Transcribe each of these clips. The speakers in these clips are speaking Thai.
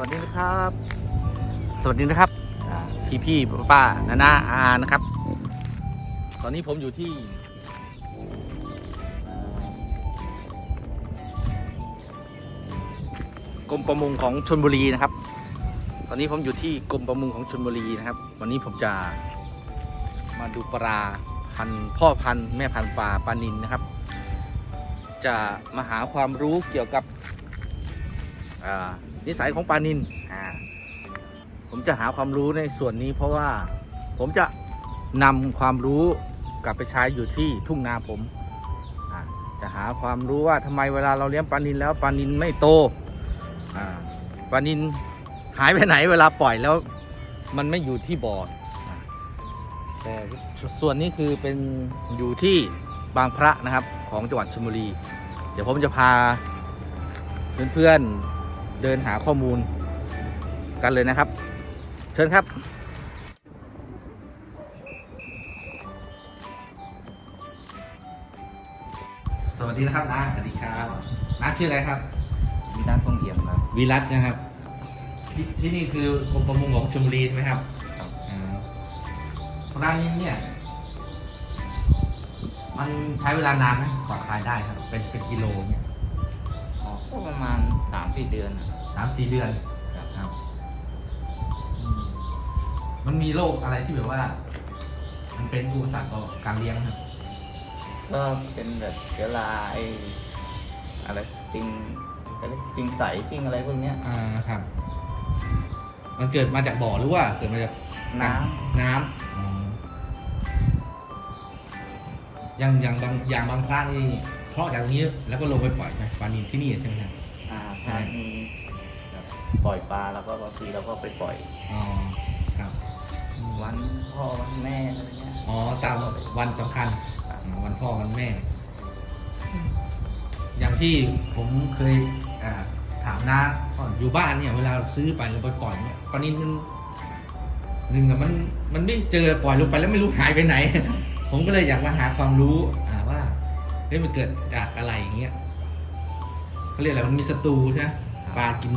วัสดีนะครับ สวัสดีนะครับพี่าพี่ๆป้าๆนานาอานะครับ ตอนนี้ผมอยู่ที่กรมประมงของชนบุรีนะครับ ตอนนี้ผมอยู่ที่กรมประมงของชนบุรีนะครับ วันนี้ผมจะมาดูปลาพันธุ์พ่อพันธุ์แม่พันธุ์ปลาปลานินนะครับ จะมาหาความรู้เกี่ยวกับอ่า นิสัยของปลานินอ่าผมจะหาความรู้ในส่วนนี้ เพราะว่าผมจะนำความรู้กลับไปใช้อยู่ที่ทุ่งนาผมจะหาความรู้ว่าทำไมเวลาเราเลี้ยงปลานินแล้วปลานินไม่โตปลานินหายไปไหนเวลาปล่อยแล้ว มันไม่อยู่ที่บ่ออ่าแต่ส่วนนี้คือเป็นอยู่ที่บางพระนะครับของจังหวัดชลบุรี เดี๋ยวผมจะพาเพื่อนๆ เดินหาข้อมูลกันเลยนะครับ เชิญครับ สวัสดีนะครับน้าสวัสดีครับน้าชื่ออะไรครับมีด้านพงเอี่ยมครับ วิรัตนะครับที่ที่นี่คือกรมประมงของชลบุรีใช่ไหมครับครับอ่าร้านนี้เนี่ย มันใช้เวลานานไหมกว่าขายได้ครับ เป็นเป็นกิโลเนี่ยอ๋อก็ประมาณสามสี่เดือนนะ สามสี่เดือนครับ ครับอืมมันมีโรคอะไรที่แบบว่า มันเป็นอุปสรรคต่อการเลี้ยงครับก็เป็นแบบเชื้อราไออะไรปิงอะไรปิงใสปิงอะไรพวกเนี้ย อ่าครับ มันเกิดมาจากบ่อหรือว่าเกิดมาจากน้น้ำอ๋ออย่างอย่างบางอย่างบางพระนี่เพาะจากนี้แล้วก็ลงไปปล่อยไปปลานินที่นี่ใช่ไหมครับำอ่าใช่มีแบบ ปล่อยปลาแล้วก็บางทีเราก็ไปปล่อย อ๋อครับอืมวันพ่อวันแม่อะไรเงี้ยอ๋อตามวันสำคัญครับอ่าวันพ่อวันแม่ อย่างที่ผมเคยอ่าถามน้าก่อนอยู่บ้านเนี่ยเวลาซื้อไปแล้วไปปล่อยเนี่ยปลานินมันหนึ่งอะมันมันไม่เจอปล่อยลงไปแล้วไม่รู้หายไปไหน ผมก็เลยอยากมาหาความรู้อ่าว่าเฮ้ยมันเกิดจากอะไรอย่างเงี้ยเขาเรียกอะไรมันมีศัตรูใช่ไหมปลากิน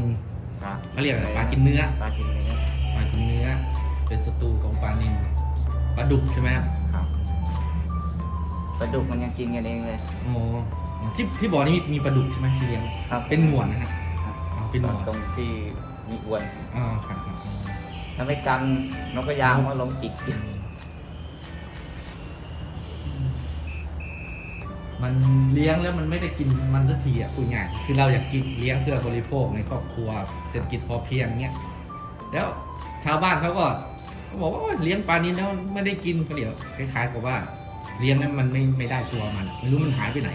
ครับเขาเรียกอะไรปลากินเนื้อปลากินเนื้อปลากินเนื้อ เป็นศัตรูของปลานินปลาดุกใช่ไหมครับครับปลาดุกมันยังกินกันเองเลย โอ้ที่ที่บ่อนี้มีมีปลาดุกใช่ไหมที่เลี้ยงครับ เป็นหนวดนะครับครับอ๋อเป็นหนวดตรงที่มีอวนอ๋อครับครับอ๋อถ้าไม่กันนกกระยางก็ลงจิก มันเลี้ยงแล้วมันไม่ได้กินมันสักทีอะพูดง่ายคือเราอยากกินเลี้ยงเพื่อบริโภคในครอบครัวเศรษฐกิจพอเพียงเงี้ยแล้วชาวบ้านเขาก็เขาบอกว่าเลี้ยงปลานี้แล้วไม่ได้กินก็เดี๋ยวคล้ายๆกับว่าเลี้ยงแล้วมันไม่ไม่ได้ตัวมันไม่รู้มันหายไปไหน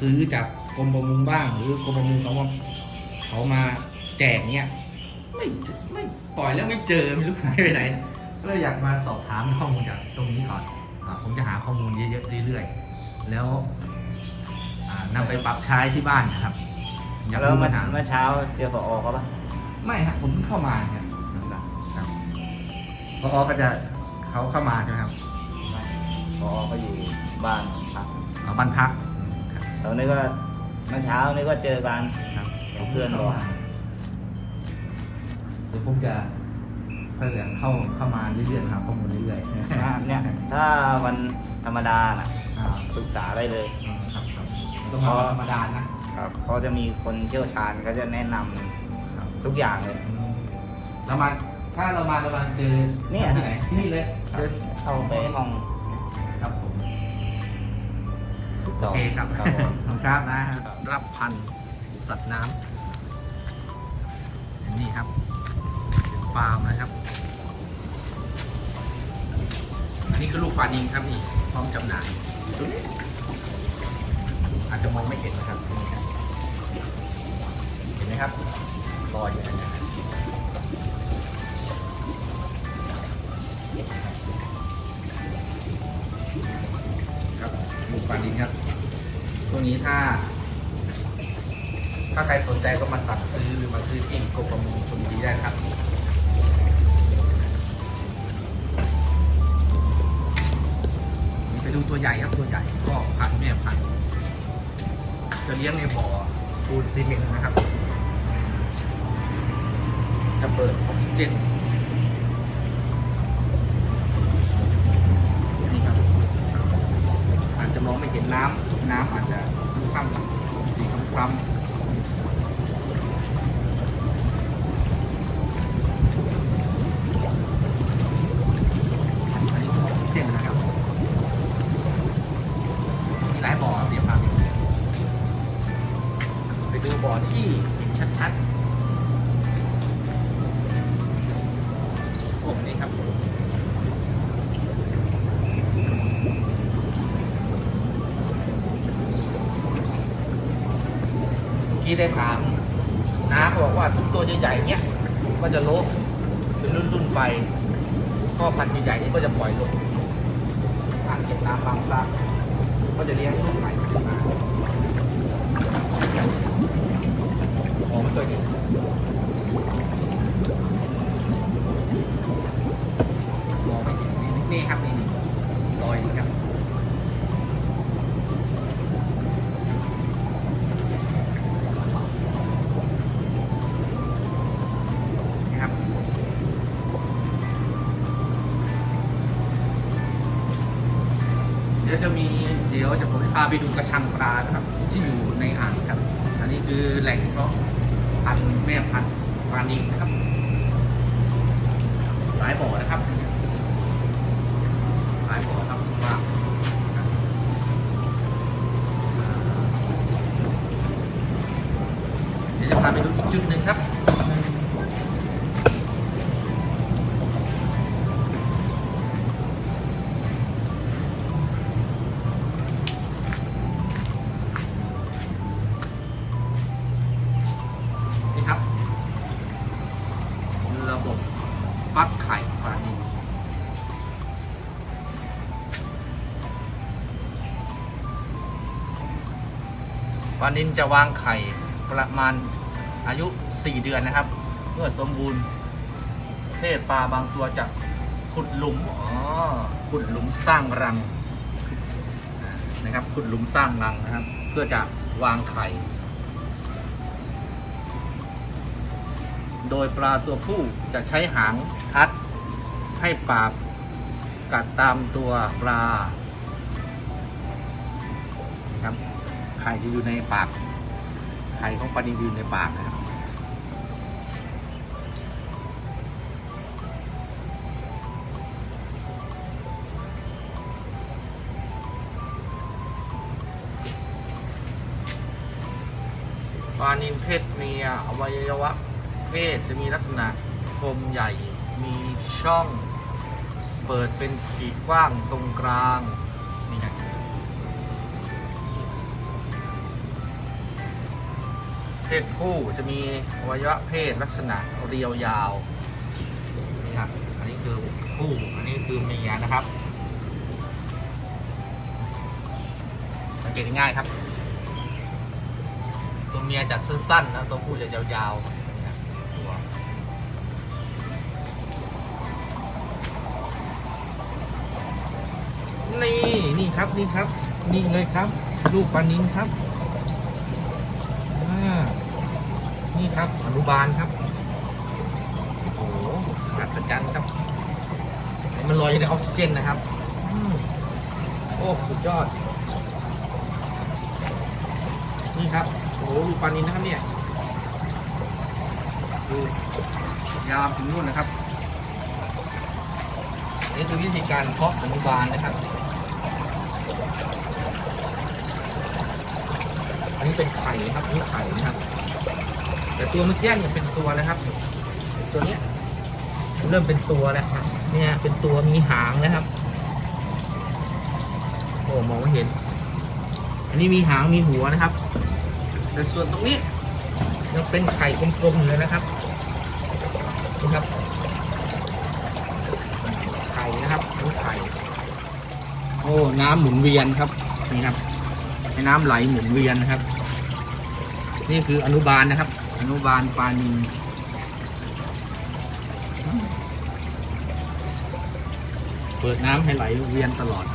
ซื้อจากกรมประมงบ้างหรือกรมประมงเขาว่าเขามาแจกเงี้ยไม่ไม่ปล่อยแล้วไม่เจอไม่รู้หายไปไหนก็เลยอยากมาสอบถามข้อมูลจากตรงนี้ก่อนผมจะหาข้อมูลเยอะๆเรื่อยๆแล้ว นำไปปรับใช้ที่บ้านนะครับอยากแล้วรู้เมื่ปัอญหาเมื่อเช้าเจอพอเขาปะไม่ครับผมเพิ่งเข้ามาครับครับพอก็จะเขาเข้ามาใช่ไหมครับไม่พอเขาอยู่บ้านพักเอาบ้านพักแล้วนี่ก็เมื่อเช้านี่ก็เจอกันครับเห็นเพื่อนเข้าบอกมาเดี๋ยวผมจะเพื่อเข้าเข้ามาเรื่อยๆครับข้อมูลเรื่อยๆนะเนี่ยถ้าวันธรรมดาน่ะอ่าปรึกษาได้เลยครับครับ ต้องมาวันธรรมดานะ ครับเขาจะมีคนเชี่ยวชาญเขาจะแนะนำครับทุกอย่างเลยอืมเรามาถ้าเรามาเรามาเจอเนี่ยที่ไหนที่นี่เลยครับเดินเข้าไปห้องครับผมติดโอต่อเคครับครับผมขอบคุณครับนะรับพันธุ์สัตว์น้ำอย่างนี่ครับเป็นฟาร์มนะครับอันนี้คือลูกปลานิงครับนี่พร้อมจำหน่าย อาจจะมองไม่เห็นนะครับนี่ครับเห็นไหมครับลอยอยู่นะครับครับลูปลานิงครับตัวนี้ถ้า ถ้าใครสนใจก็มาสั่งซื้อหรือมาซื้อที่กรมประมงชลบุรีได้ครับไปดูตัวใหญ่ครับตัวใหญ่ก็ เลี้ยงในบ่อปูนซีเมนต์นะครับจะเปิดออกซิเจนนี่ กี้ได้ถามน้าเขาบอกว่าทุกตัวใหญ่ๆเนี้ยก็จะโลบเป็นรุ่นๆไปพ่อพันธุ์ใหญ่ๆนี่ก็จะปล่อยลงอ่างเก็บน้ำบางครั้งก็จะเลี้ยงลูกใหม่ขึ้นมามอไม่เคยเห็นมองไม่เห็นนี่ครับนี่ลอยนี่ครับนะครับ เดี๋ยวจะมีเดี๋ยวจะผมพาไปดูกระชังปลานะครับ ที่อยู่ในอ่างครับ อันนี้คือแหล่งเพาะพันธุ์แม่พันธุ์ปลานิลนะครับ หลายบ่อนะครับ หลายบ่อครับว่าเดี๋ยวจะพาไปดูอีกจุดหนึ่งครับ ลานิลจะวางไข่ประมาณอายุ 4 เดือนนะครับ เมื่อสมบูรณ์เพศปลาบางตัวจะขุดหลุมอ๋อขุดหลุมสร้างรังนะครับขุดหลุมสร้างรังนะครับ เพื่อจะวางไข่ โดยปลาตัวผู้จะใช้หางทัดให้ปากกัดตามตัวปลา ข่จะอยู่ในปาก ไข่ของปลานิลอยู่ในปากนะครับ ปลานิลเพศเมียอวัยวะเพศจะมีลักษณะคมใหญ่ มีช่อง เปิดเป็นขีดกว้างตรงกลางนี่ไง ศผู้จะมีอวัยวะเพศลักษณะเรียวยาวนี่ครับอันนี้คือผู้อันนี้คือเมียนะครับ สังเกตง่ายครับ ตัวเมียจะสั้นๆนะตัวผู้จะยาวๆนี่นี่ครับนี่ครับ นี่เลยครับ ลูกปลานินครับอ่า นี่ครับอนุบาลครับ โอ้โหอัศจรรย์ครับ มันลอยอยู่ในออกซิเจนนะครับโอ้สุดยอด นี่ครับ โอ้โหดูปลานินนะครับเนี่ย ดูยาวถึงนู่นนะครับ นี่คือวิธีการเพาะอนุบาลนะครับ อันนี้เป็นไข่นะครับนี่ไข่นะครับ แต่ตัวเมื่อกี้เนี่ยเป็นตัวนะครับ ตัวเนี้ยเริ่มเป็นตัวแล้วครับเนี่ยเป็นตัวมีหางนะครับโอ้มองไม่เห็น อันนี้มีหางมีหัวนะครับ แต่ส่วนตรงนี้ยังเป็นไข่กลมๆอยู่เลยนะครับนี่ครับไข่นะครับนี่ไข่โอ้น้ำหมุนเวียนครับนี่ครับให้น้ำไหลหมุนเวียนนะครับ นี่คืออนุบาลนะครับ อนุบาลปานิลเปิดน้ำให้ไหลเวียนตลอด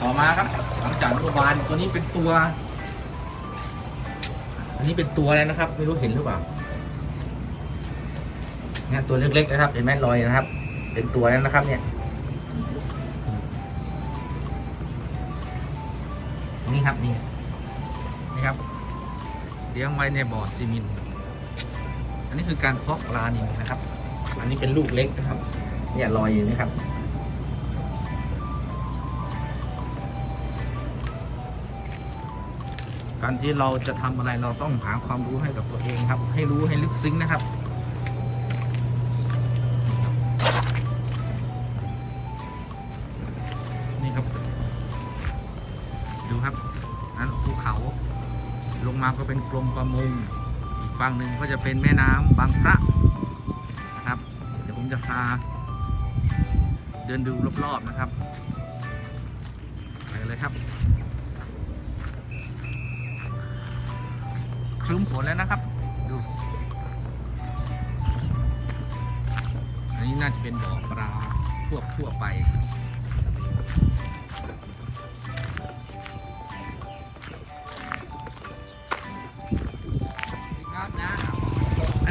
ต่อมาครับ หลังจากอนุบาลตัวนี้เป็นตัว อันนี้เป็นตัวแล้วนะครับ ไม่รู้เห็นหรือเปล่าเนี่ยตัวเล็กๆนะครับ เห็นไหมรอยนะครับ เป็นตัวแล้วนะครับ เนี่ย นี่ครับนี่นี่ครับเลี้ยงไว้ในบ่อซีเมินต์อันนี้คือการเพาะปลานิลนะครับ อันนี้เป็นลูกเล็กนะครับ เนี่ยรอยอยู่นี่ครับ การที่เราจะทำอะไรเราต้องหาความรู้ให้กับตัวเองครับ ให้รู้ให้ลึกซึ้งนะครับ นั้นภูเขา ลงมาก็เป็นกรมประมงอีกฝั่งหนึ่งก็จะเป็นแม่น้ำบางพระนะครับ เดี๋ยวผมจะพาเดินดูรอบๆนะครับไปเลยครับครึ้มฝนแล้วนะครับดูอันนี้น่าจะเป็นบ่อปลาทั่วทั่วไป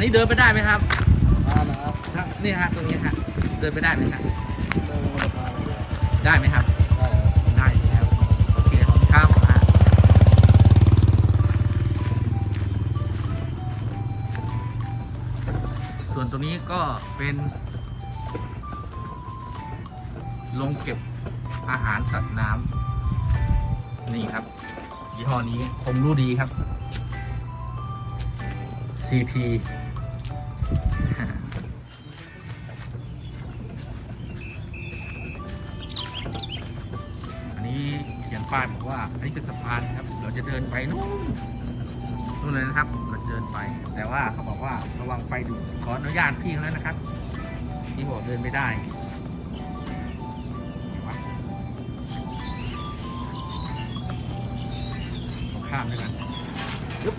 นนี้เดินไปได้ไหมครับมานะครับครับนี่ฮะตรงนี้ฮะเดินไปได้ไหมฮะเดินลงมาพาเลยได้ไหมครับ ได้ครับ ได้แล้วโอเคขอบคุณครับอะส่วนตรงนี้ก็เป็นโรงเก็บอาหารสัตว์น้ำนี่ครับ ยี่ห้อนี้คงรู้ดีครับ CP อันนี้เขียนป้ายบอกว่า อันนี้เป็นสะพานครับ เราจะเดินไปนู่นนู่นเลยนะครับ เราจะเดินไป แต่ว่าเขาบอกว่าระวังไฟดูดขออนุญาตพี่เขาแล้วนะครับพี่บอกเดินไม่ได้ข้ามด้วยกันยึบ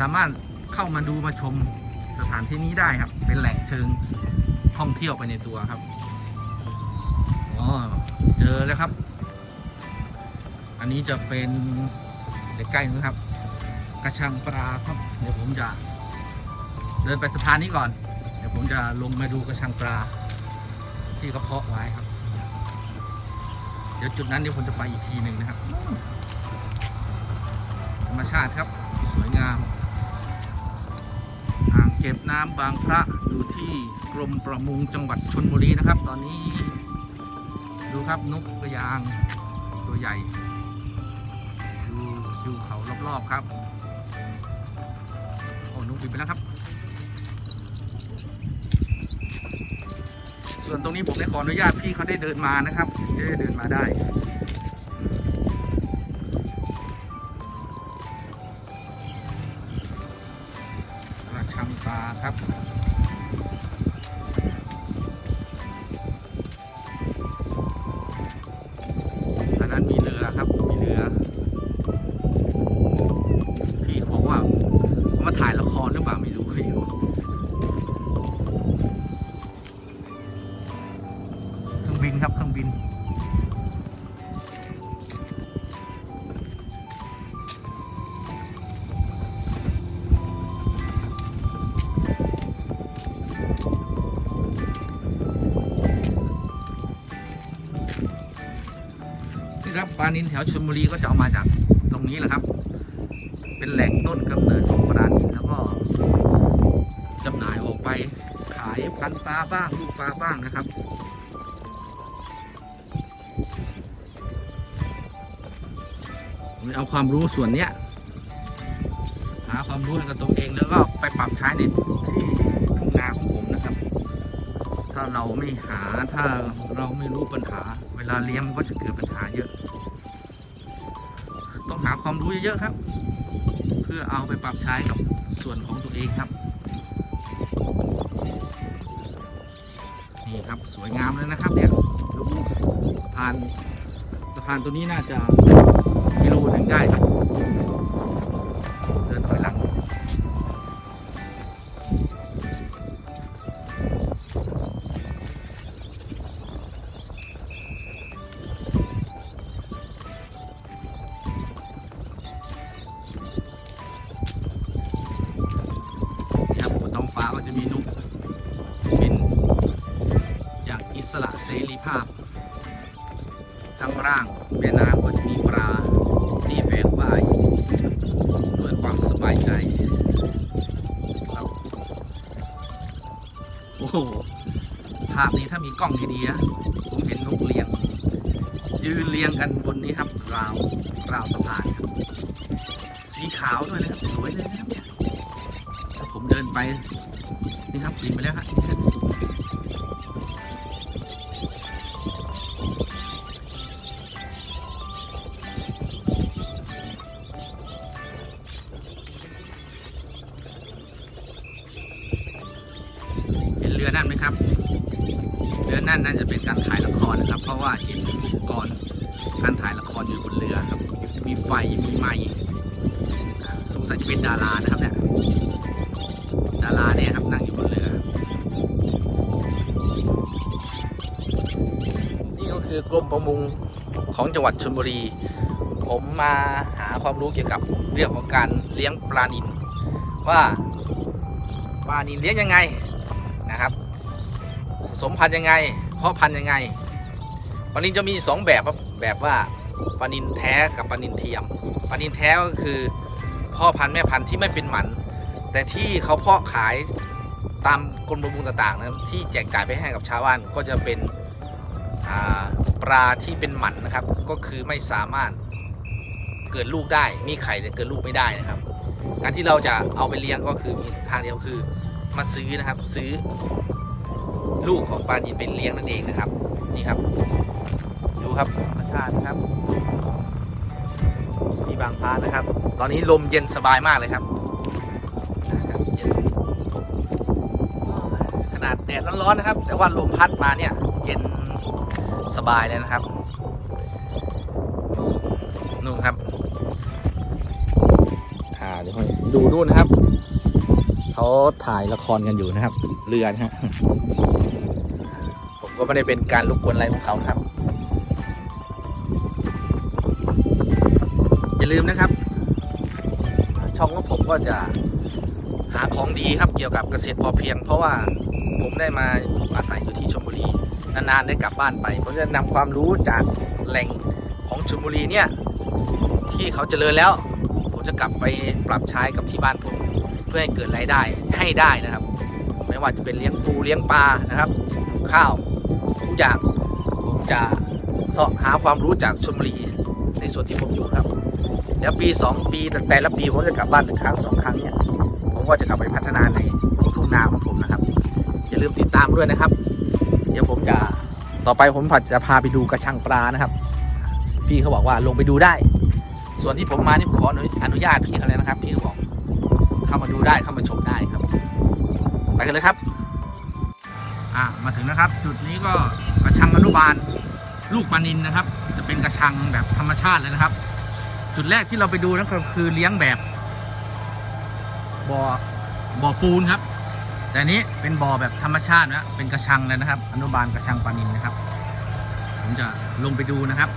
สามารถเข้ามาดูมาชมสถานที่นี้ได้ครับ เป็นแหล่งเชิงท่องเที่ยวไปในตัวครับอ๋อเจอแล้วครับ อันนี้จะเป็นใกล้ๆนะครับ กระชังปลาครับ เดี๋ยวผมจะเดินไปสะพานนี้ก่อน เดี๋ยวผมจะลงมาดูกระชังปลาที่เขาเพาะไว้ครับ เดี๋ยวจุดนั้นเดี๋ยวผมจะไปอีกทีหนึ่งนะครับ ธรรมชาติครับ สวยงาม เก็บน้ำบางพระอยู่ที่กรมประมงจังหวัดชนบุรีนะครับ ตอนนี้ ดูครับนกกระยางตัวใหญ่ ดูดูเขารอบๆครับโอ้นกบินไปแล้วครับ ส่วนตรงนี้ผมได้ขออนุญาตพี่เขาได้เดินมานะครับได้เดินมาได้ ครับ ครับปลานินแถวชลบุรีก็จะเอามาจากตรงนี้แหละครับ เป็นแหล่งต้นกำเนิดของปลานินแล้วก็จำหน่ายออกไปขายพันปลาบ้างลูกปลาบ้างนะครับเอาความรู้ส่วนเนี้ยหาความรู้กับตัวเองแล้วก็ไปปรับใช้ในที่ทุ่งนาของผมนะครับ ถ้าเราไม่หาถ้าเราไม่รู้ปัญหา เวลาเลี้ยงมันก็จะเกิดปัญหาเยอะ ความรู้เยอะๆครับ เพื่อเอาไปปรับใช้กับส่วนของตัวเองครับนี่ครับสวยงามเลยนะครับเนี่ยดูสะพานสะพานตัวนี้น่าจะกิโลหนึ่งได้ครับเดินถอยหลัง โห ภาพนี้ถ้ามีกล้องดีๆนะ ผมเห็นนกเลี้ยง ยืนเรียงกันบนนี้ครับ ราว ราวสะพานครับ สีขาวด้วยนะครับ สวยเลยนะครับเนี่ยถ้าผมเดินไป นี่ครับบินไปแล้วครับ ครับเนี่ยดาราเนี่ยครับนั่งอยู่บนเรือ นี่ก็คือกรมประมงของจังหวัดชลบุรี ผมมาหาความรู้เกี่ยวกับเรื่องของการเลี้ยงปลานิลว่าปลานิลเลี้ยงยังไงนะครับสมพันธุ์ยังไง เพาะพันธุ์ยังไงปลานิลจะมีสองแบบครับแบบว่าปลานิลแท้กับปลานิลเทียมปลานิลแท้ก็คือ พ่อพันธุ์แม่พันธุ์ที่ไม่เป็นหมัน แต่ที่เขาเพาะขายตามกรมประมงต่างๆนะที่แจกจ่ายไปให้กับชาวบ้านก็จะเป็นปลาที่เป็นหมันนะครับ ก็คือไม่สามารถเกิดลูกได้ มีไข่แต่เกิดลูกไม่ได้นะครับ การที่เราจะเอาไปเลี้ยงก็คือทางเดียวคือมาซื้อนะครับซื้อลูกของปลานิลเป็นเลี้ยงนั่นเองนะครับ นี่ครับ ดูครับธรรมชาตินะครับ ที่บางพร้านะครับ ตอนนี้ลมเย็นสบายมากเลยครับ ขนาดแดดร้อนๆนะครับ แต่ว่าลมพัดมาเนี่ยเย็นสบายเลยนะครับนู่นครับอ่าเดี๋ยวให้ดูดูนะครับเขาถ่ายละครกันอยู่นะครับ เรือนะฮะผมก็ไม่ได้เป็นการรบกวนอะไรของเขาครับ ลืมนะครับ ช่องของผมก็จะหาของดีครับเกี่ยวกับเกษตรพอเพียง เพราะว่าผมได้มาอาศัยอยู่ที่ชลบุรีนานๆได้กลับบ้านไปผมจะนำความรู้จากแหล่งของชลบุรีเนี่ยที่เขาเจริญแล้ว ผมจะกลับไปปรับใช้กับที่บ้านผมเพื่อให้เกิดรายได้ให้ได้นะครับ ไม่ว่าจะเป็นเลี้ยงปูเลี้ยงปลานะครับ ข้าวทุกอย่างผมจะเสาะหาความรู้จากชลบุรีในส่วนที่ผมอยู่ครับ เดี๋ยวปี 2 ปีแต่ละปีผมจะกลับบ้านหนึ่งครั้งสองครั้งเนี่ยผมก็จะกลับไปพัฒนาในทุ่งนาของผมนะครับ อย่าลืมติดตามด้วยนะครับ เดี๋ยวผมจะต่อไปผมจะพาไปดูกระชังปลานะครับ พี่เขาบอกว่าลงไปดูได้ ส่วนที่ผมมานี่ผมขออนุญาตพี่เขาเลยนะครับ พี่เขาบอกเข้ามาดูได้เข้ามาชมได้ครับไปกันเลยครับอะมาถึงนะครับ จุดนี้ก็กระชังอนุบาลลูกปลานินนะครับ จะเป็นกระชังแบบธรรมชาติเลยนะครับ จุดแรกที่เราไปดูนั่นก็คือเลี้ยงแบบบ่อบ่อปูนครับ แต่นี้เป็นบ่อแบบธรรมชาตินะเป็นกระชังเลยนะครับ อนุบาลกระชังปลานินนะครับ ผมจะลงไปดูนะครับ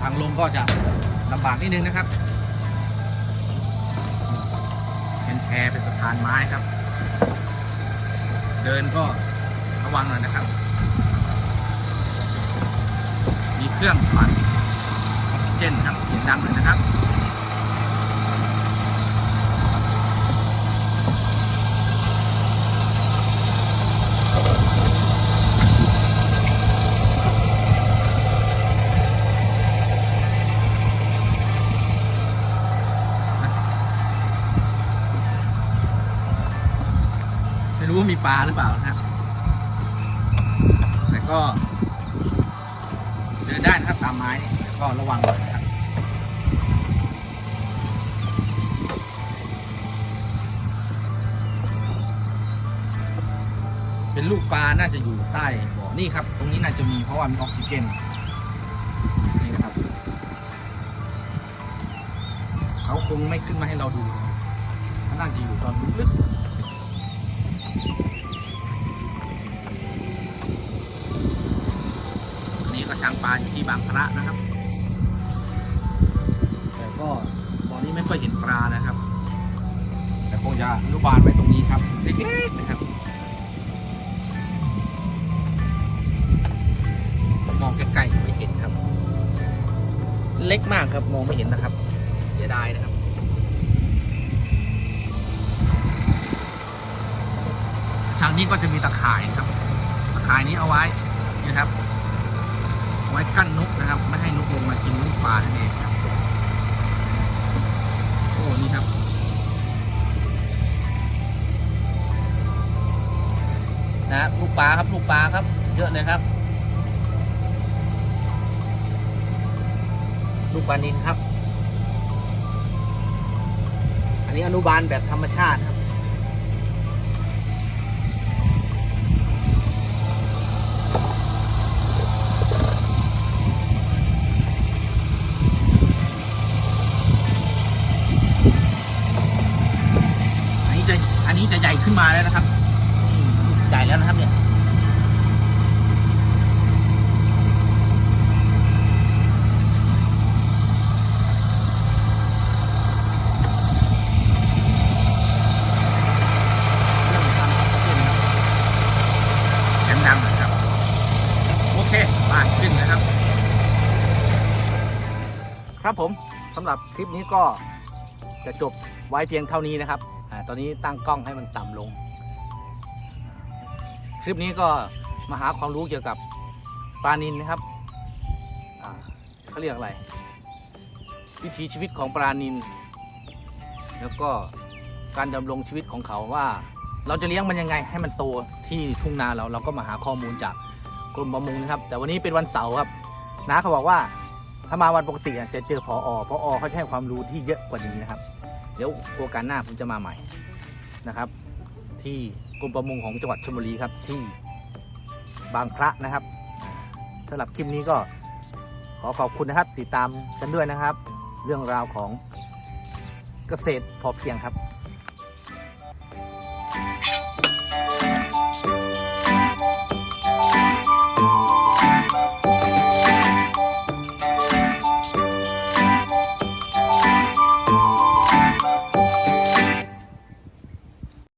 ทางลงก็จะลำบากนิดนึงนะครับ เป็นแพเป็นสะพานไม้ครับ เดินก็ระวังหน่อยนะครับ มีเครื่องปั่น นครับเสียงดังเลยนะครับไม่รู้ว่ามีปลาหรือเปล่านะครับแต่ก็เดินได้นะครับตามไม้นี่ก็ระวังหน่อย เป็นลูกปลาน่าจะอยู่ใต้บ่อนี่ครับ ตรงนี้น่าจะมีเพราะว่ามีออกซิเจนนี่นะครับเขาคงไม่ขึ้นมาให้เราดูเขาน่าจะอยู่ตอนลึกๆนี่ก็ช้างปลาอยู่ที่บางพระนะครับ แต่ก็ตอนนี้ไม่ค่อยเห็นปลานะครับ แต่คงจะอนุบาลไว้ตรงนี้ครับเล็กๆนะครับ ใกล้ๆไม่เห็นครับ เล็กมากครับมองไม่เห็นนะครับ เสียดายนะครับทางนี้ก็จะมีตะข่ายครับ ตะข่ายนี้เอาไว้นะครับเอาไว้กั้นนกนะครับ ไม่ให้นกลงมากินลูกปลานั่นเองครับโอ้นี่ครับนะลูกปลาครับลูกปลาครับ เยอะเลยครับ ลูกปลานินครับ อันนี้อนุบาลแบบธรรมชาติครับำหรับคลิปนี้ก็จะจบไว้เพียงเท่านี้นะครับอตอนนี้ตั้งกล้องให้มันต่ำลง คลิปนี้ก็มาหาความรู้เกี่ยวกับปลานินนะครับเขาเรียกอะไร วิถีชีวิตของปลานิน แล้วก็การดำรงชีวิตของเขาว่า เราจะเลี้ยงมันยังไงให้มันโตที่ทุ่งนาเราเราก็มาหาข้อมูลจากกรมประมงนะครับ แต่วันนี้เป็นวันเสาร์ครับน้าเขาบอกว่า ถ้ามาวันปกติอะจะเจอพออพออเขาจะให้ความรู้ที่เยอะกว่านี้นะครับ เดี๋ยวโอกาสหน้าผมจะมาใหม่นะครับ ที่กรมประมงของจังหวัดชลบุรีครับที่บางพระนะครับสำหรับคลิปนี้ก็ขอขอบคุณนะครับ ติดตามกันด้วยนะครับ เรื่องราวของเกษตรพอเพียงครับ